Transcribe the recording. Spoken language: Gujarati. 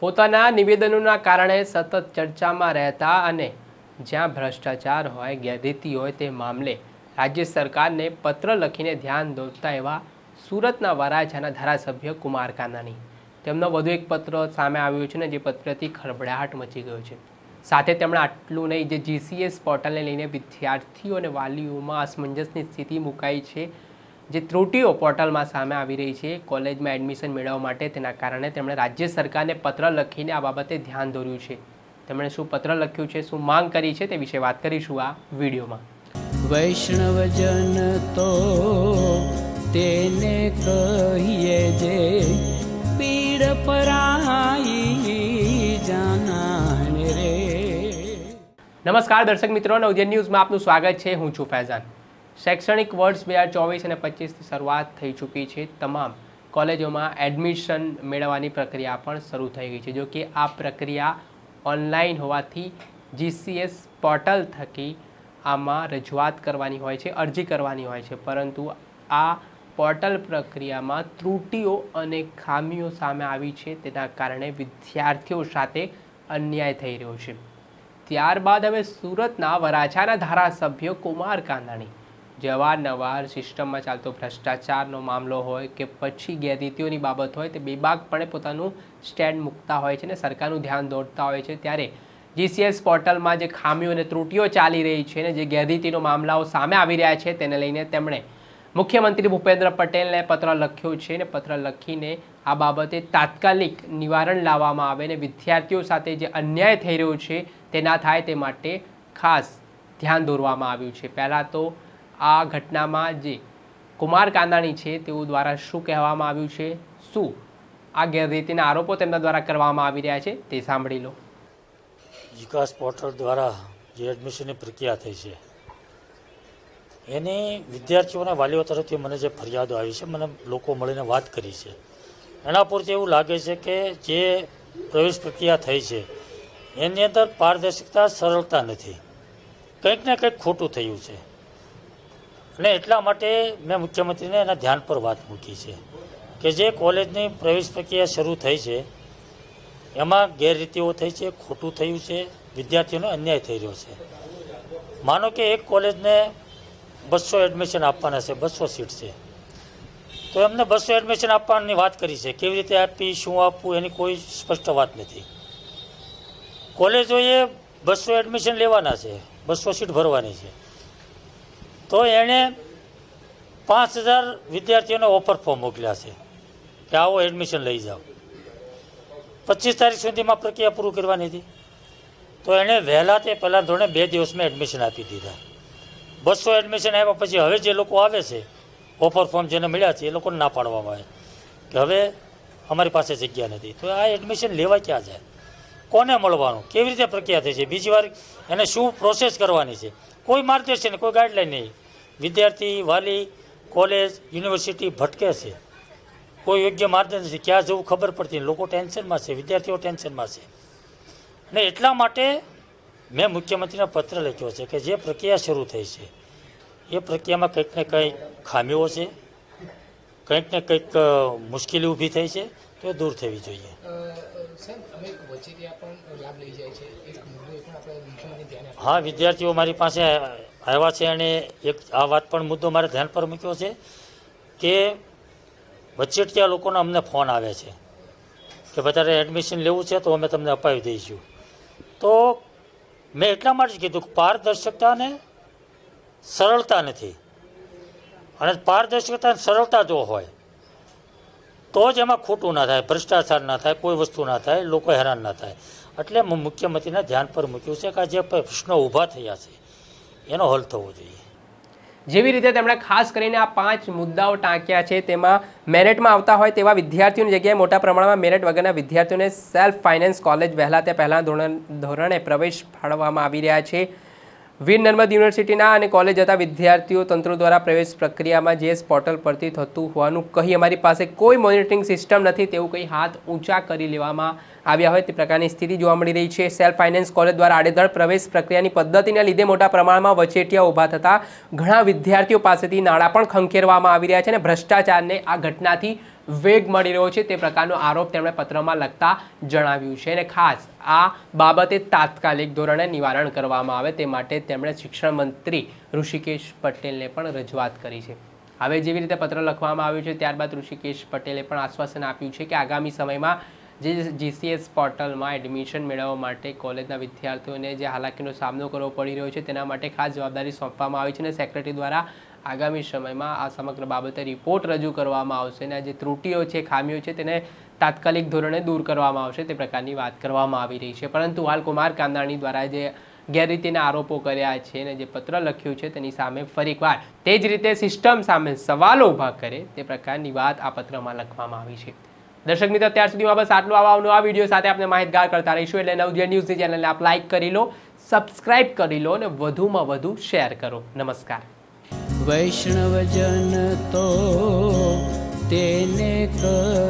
પોતાના નિવેદનોના કારણે સતત ચર્ચામાં રહેતા અને જ્યાં ભ્રષ્ટાચાર હોય, ગેરરીતિ હોય તે મામલે રાજ્ય સરકારને પત્ર લખીને ધ્યાન દોરતા એવા સુરતના વરાછાના ધારાસભ્ય કુમાર કાનાણી. તેમનો વધુ એક પત્ર સામે આવ્યો છે ને, જે પત્રથી ખળભળાટ મચી ગયો છે. સાથે તેમણે આટલું નહીં, જે જીસીએસ પોર્ટલને લઈને વિદ્યાર્થીઓ અને વાલીઓમાં અસમંજસની સ્થિતિ મુકાઈ છે જે ત્રુટીઓ પોર્ટલમાં સામે આવી રહી છે કોલેજમાં એડમિશન મેળવવા માટે તેના કારણે તેમણે રાજ્ય સરકારને પત્ર લખીને આ બાબતે ધ્યાન દોર્યું છે. તેમણે શું પત્ર લખ્યું છે શું માંગ કરી છે તે વિશે વાત કરીશું આ વિડીયોમાં. વૈષ્ણવજન તો તેને કહીએ જે પીડ પરાઈ જાનાને રે. નમસ્કાર દર્શક મિત્રો નવજન ન્યૂઝમાં આપનું સ્વાગત છે. હું છું ફૈઝાન. શૈક્ષણિક વર્ષ બે હજાર ચોવીસ અને પચીસથી શરૂઆત થઈ ચૂકી છે. તમામ કોલેજોમાં એડમિશન મેળવવાની પ્રક્રિયા પણ શરૂ થઈ ગઈ છે. જો કે આ પ્રક્રિયા ઓનલાઈન હોવાથી જીસીએસ પોર્ટલ થકી આમાં રજૂઆત કરવાની હોય છે, અરજી કરવાની હોય છે. પરંતુ આ પોર્ટલ પ્રક્રિયામાં ત્રુટીઓ અને ખામીઓ સામે આવી છે. તેના કારણે વિદ્યાર્થીઓ સાથે અન્યાય થઈ રહ્યો છે. ત્યારબાદ હવે સુરતના વરાછાના ધારાસભ્ય કુમાર કાંદાણી જે સિસ્ટમમાં ચાલતો ભ્રષ્ટાચારનો મામલો હોય કે પછી ગેરરીતિઓની બાબત હોય તે બેબાકપણે પોતાનું સ્ટેન્ડ મૂકતા હોય છે ને સરકારનું ધ્યાન દોરતા હોય છે. ત્યારે જીસીએસ પોર્ટલમાં જે ખામીઓ અને ત્રુટીઓ ચાલી રહી છે ને જે ગેરરીતિનો મામલાઓ સામે આવી રહ્યા છે તેને લઈને તેમણે મુખ્યમંત્રી ભૂપેન્દ્ર પટેલને પત્ર લખ્યો છે ને પત્ર લખીને આ બાબતે તાત્કાલિક નિવારણ લાવવામાં આવે ને વિદ્યાર્થીઓ સાથે જે અન્યાય થઈ રહ્યો છે તે ના થાય તે માટે ખાસ ધ્યાન દોરવામાં આવ્યું છે. પહેલાં તો આ ઘટનામાં જે કુમાર કાંદાણી છે તેઓ દ્વારા શું કહેવામાં આવ્યું છે? શું આ ગેરરીતિના આરોપો તેમના દ્વારા કરવામાં આવી રહ્યા છે? તે સાંભળી લો. વિકાસ પોર્ટલ દ્વારા જે એડમિશનની પ્રક્રિયા થઈ છે, એની વિદ્યાર્થીઓના વાલીઓ તરફથી મને જે ફરિયાદો આવી છે, મને લોકો મળીને વાત કરી છે. એના પૂરતી એવું લાગે છે કે જે પ્રવેશ પ્રક્રિયા થઈ છે, એની અંદર પારદર્શકતા સરળતા નથી. કંઈક ને કંઈક ખોટું થયું છે. અને એટલા માટે મેં મુખ્યમંત્રીને એના ધ્યાન પર વાત મૂકી છે કે જે કોલેજની પ્રવેશ પ્રક્રિયા શરૂ થઈ છે, એમાં ગેરરીતિઓ થઈ છે, ખોટું થયું છે, વિદ્યાર્થીઓનો અન્યાય થઈ રહ્યો છે. માનો કે એક કોલેજને બસો એડમિશન આપવાના છે, બસો સીટ છે. તો એમને બસો એડમિશન આપવાની વાત કરી છે, કેવી રીતે આપી, શું આપવું, એની કોઈ સ્પષ્ટ વાત નથી. કોલેજોએ બસો એડમિશન લેવાના છે, બસો સીટ ભરવાની છે. તો એણે પાંચ હજાર વિદ્યાર્થીઓને ઓફર ફોર્મ મોકલ્યા છે કે આવો એડમિશન લઈ જાઓ. પચીસ તારીખ સુધીમાં પ્રક્રિયા પૂરું કરવાની હતી? તો એણે વહેલા તે પહેલાં ધોરણે બે દિવસમાં એડમિશન આપી દીધા. બસો એડમિશન આવ્યા પછી હવે જે લોકો આવે છે, ઓફર ફોર્મ જેને મળ્યા છે, એ લોકોને ના પાડવામાં આવે. કે હવે અમારી પાસે જગ્યા નથી. તો આ એડમિશન લેવા ક્યાં જાય? કોને મળવાનું? કેવી રીતે પ્રક્રિયા થઈ છે? બીજી વાર એને શું પ્રોસેસ કરવાની છે? કોઈ માર્ગદર્શન કોઈ ગાઈડલાઈન નહીં. વિદ્યાર્થી, વાલી, કોલેજ, યુનિવર્સિટી ભટકે છે. કોઈ યોગ્ય માર્ગદર્શન છે ક્યાં જવું ખબર પડતી. લોકો ટેન્શનમાં છે, વિદ્યાર્થીઓ ટેન્શનમાં છે. અને એટલા માટે મેં મુખ્યમંત્રીને પત્ર લખ્યો છે કે જે પ્રક્રિયા શરૂ થઈ છે, એ પ્રક્રિયામાં કંઈક ને કંઈક ખામીઓ છે, કંઈક ને કંઈક મુશ્કેલી ઊભી થઈ છે. તો એ દૂર થવી જોઈએ. હા વિદ્યાર્થીઓ મારી પાસે આવ્યા છે અને એક આ વાત પણ મુદ્દો મારે ધ્યાન પર મૂક્યો છે કે વચેટિયા લોકોના અમને ફોન આવે છે કે વધારે એડમિશન લેવું છે તો અમે તમને અપાવી દઈશું. તો મેં એટલા માટે જ કીધું કે પારદર્શકતાને સરળતા નથી. અને પારદર્શકતા સરળતા જો હોય તો જ એમાં ખોટું ના થાય, ભ્રષ્ટાચાર ના થાય, કોઈ વસ્તુ ના થાય, લોકો હેરાન ના થાય. એટલે મુખ્યમંત્રીના ધ્યાન પર મૂક્યું છે કે આ જે પ્રશ્નો ઊભા થયા છે, એનો હલ થવો જોઈએ. જેવી રીતે તેમણે ખાસ કરીને આ પાંચ મુદ્દાઓ ટાંક્યા છે, તેમાં મેરિટમાં આવતા હોય તેવા વિદ્યાર્થીઓની જગ્યાએ મોટા પ્રમાણમાં મેરિટ વગરના વિદ્યાર્થીઓને સેલ્ફ ફાઇનાન્સ કોલેજ વહેલા તે પહેલાં ધોરણ, ધોરણે પ્રવેશ ફાળવવામાં આવી રહ્યા છે. વીર નર્મદ યુનિવર્સિટીના અને કોલેજ જતા વિદ્યાર્થીઓ તંત્ર દ્વારા પ્રવેશ પ્રક્રિયામાં જેએસ પોર્ટલ પરથી થતું હોવાનું કહી અમારી પાસે કોઈ મોનિટરિંગ સિસ્ટમ નથી તેવું કંઈ હાથ ઊંચા કરી લેવામાં આવ્યા હોય તે પ્રકારની સ્થિતિ જોવા મળી રહી છે. સેલ્ફ ફાઇનાન્સ કોલેજ દ્વારા આડેધડ પ્રવેશ પ્રક્રિયાની પદ્ધતિને લીધે મોટા પ્રમાણમાં વચેટિયા ઊભા થતા ઘણા વિદ્યાર્થીઓ પાસેથી નાણાં પણ ખંખેરવામાં આવી રહ્યા છે અને ભ્રષ્ટાચારને આ ઘટનાથી વેગ મળી રહ્યો છે તે પ્રકારનો આરોપ તેમણે પત્રમાં લખતા જણાવ્યું છે. અને ખાસ આ બાબતે તાત્કાલિક ધોરણે નિવારણ કરવામાં આવે તે માટે તેમણે શિક્ષણ મંત્રી ઋષિકેશ પટેલને પણ રજૂઆત કરી છે. હવે જેવી રીતે પત્ર લખવામાં આવ્યું છે, ત્યારબાદ ઋષિકેશ પટેલે પણ આશ્વાસન આપ્યું છે કે આગામી સમયમાં જે જીસીએસ પોર્ટલમાં એડમિશન મેળવવા માટે કોલેજના વિદ્યાર્થીઓને જે હાલાકીનો સામનો કરવો પડી રહ્યો છે, તેના માટે ખાસ જવાબદારી સોંપવામાં આવી છે અને સેક્રેટરી દ્વારા આગામી સમયમાં આ સમગ્ર બાબતે રિપોર્ટ રજૂ કરવામાં આવશે અને જે ત્રુટીઓ છે, ખામીઓ છે, તેને તાત્કાલિક ધોરણે દૂર કરવામાં આવશે તે પ્રકારની વાત કરવામાં આવી રહી છે. પરંતુ હાલ કુમાર કાંદાણી દ્વારા જે ગેરરીતિના આરોપો કર્યા છે અને જે પત્ર લખ્યું છે, તેની સામે ફરીકવાર તે જ રીતે સિસ્ટમ સામે સવાલો ઊભા કરે તે પ્રકારની વાત આ પત્રમાં લખવામાં આવી છે. દર્શક મિત્રો ત્યાર સુધીમાં બસ આટલું આવા નવા વીડિયો સાથે આપણે માહિતગાર કરતા રહીશું એટલે નવજીવન ન્યૂઝની ચેનલને આપ લાઇક કરી લો સબસ્ક્રાઇબ કરી લો અને વધુમાં વધુ શેર કરો. નમસ્કાર. વૈષ્ણવજન તો તેને પરા